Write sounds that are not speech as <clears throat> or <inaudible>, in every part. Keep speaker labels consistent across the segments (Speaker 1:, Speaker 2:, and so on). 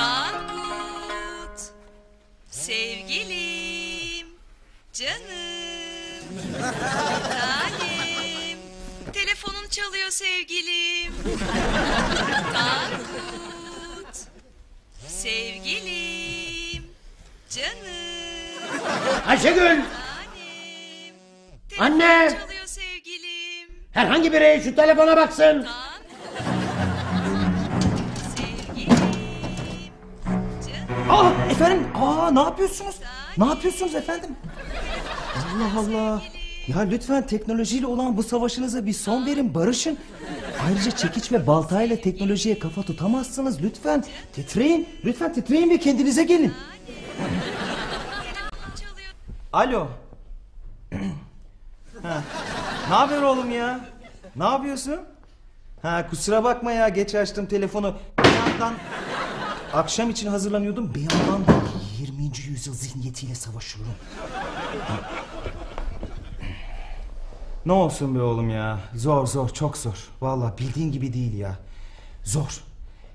Speaker 1: Tankut. Sevgilim. Canım. Tanem. Telefonun çalıyor sevgilim. Tankut. Sevgilim. Canım.
Speaker 2: Ayşegül!
Speaker 1: Tanem. Telefonun
Speaker 2: Anne!
Speaker 1: çalıyor sevgilim.
Speaker 2: Herhangi biri şu telefona baksın.
Speaker 1: Sevgilim.
Speaker 3: Efendim aa ne yapıyorsunuz? Ne yapıyorsunuz efendim? Allah Allah. Ya lütfen teknolojiyle olan bu savaşınıza bir son verin barışın. Ayrıca çekiç ve baltayla teknolojiye kafa tutamazsınız lütfen. Titreyin lütfen titreyin ve kendinize gelin. Alo. <clears throat> ha. Ne haber oğlum ya? Ne yapıyorsun? Ha kusura bakma ya geç açtım telefonu. Bir yandan akşam için hazırlanıyordum. Bir yandan da 20. yüzyıl zihniyetiyle savaşıyorum. ne olsun be oğlum ya. Zor zor çok zor. Vallahi bildiğin gibi değil ya. Zor.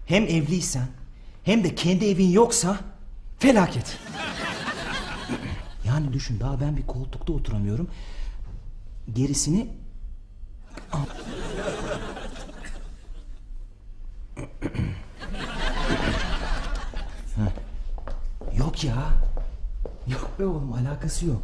Speaker 3: Hem evliysen hem de kendi evin yoksa felaket. Yani düşün daha ben bir koltukta oturamıyorum. Gerisini... Yok ya. Yok be oğlum alakası yok.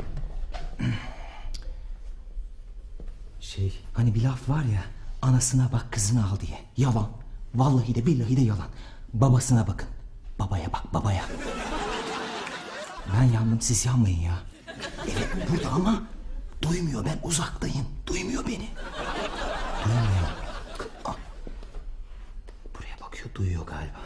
Speaker 3: Şey hani bir laf var ya anasına bak kızını al diye. Yalan. Vallahi de billahi de yalan. Babasına bakın. Babaya bak babaya. Ben yandım siz yanmayın ya. Evet burada ama duymuyor ben uzaktayım. Duymuyor beni. Duymuyor. Buraya bakıyor duyuyor galiba.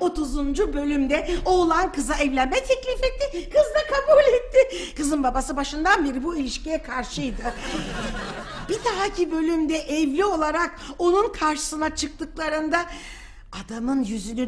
Speaker 4: 30. bölümde oğlan kıza evlenme teklif etti. Kız da kabul etti. Kızın babası başından beri bu ilişkiye karşıydı. Bir dahaki bölümde evli olarak onun karşısına çıktıklarında adamın yüzünün